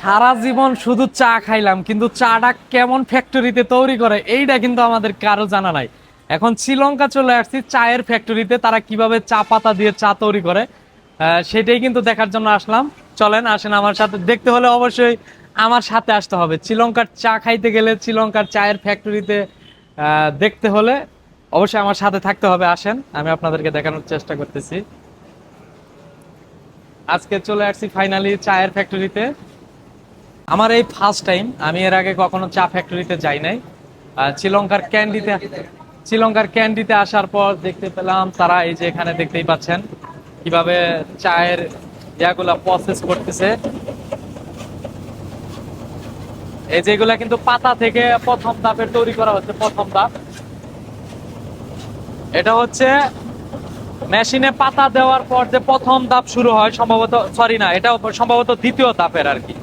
সারা জীবন শুধু চা খাইলাম, কিন্তু চাটা কেমন ফ্যাক্টরিতে তৈরি করে, এইটা কিন্তু আমাদের কারও জানা নাই। এখন শ্রীলঙ্কা চলে আসছি, চায়ের ফ্যাক্টরিতে তারা কীভাবে চা পাতা দিয়ে চা তৈরি করে সেটাই কিন্তু দেখার জন্য আসলাম। চলেন, আসেন আমার সাথে। দেখতে হলে অবশ্যই আমার সাথে আসতে হবে। শ্রীলঙ্কার চা খাইতে গেলে শ্রীলঙ্কার চায়ের ফ্যাক্টরিতে দেখতে হলে অবশ্যই আমার সাথে থাকতে হবে। আসেন, আমি আপনাদেরকে দেখানোর চেষ্টা করতেছি। আজকে চলে আসছি ফাইনালি চায়ের ফ্যাক্টরিতে আমার এই ফার্স্ট টাইম আমি এর আগে কখনো চা ফ্যাক্টরিতে যাই নাই। শ্রীলঙ্কার ক্যান্ডিতে শ্রীলঙ্কার ক্যান্ডিতে আসার পর দেখতে পেলাম তারা এই যে এখানে দেখতেই পাচ্ছেন কীভাবে চায়ের ইয়াগুলা প্রসেস করতেছে। এই যেগুলা কিন্তু পাতা থেকে প্রথম ধাপের তৈরি করা হচ্ছে, প্রথম ধাপ। এটা হচ্ছে মেশিনে পাতা দেওয়ার পর যে প্রথম ধাপ শুরু হয়, সম্ভবত সরি না এটা সম্ভবত দ্বিতীয় ধাপের আর কি।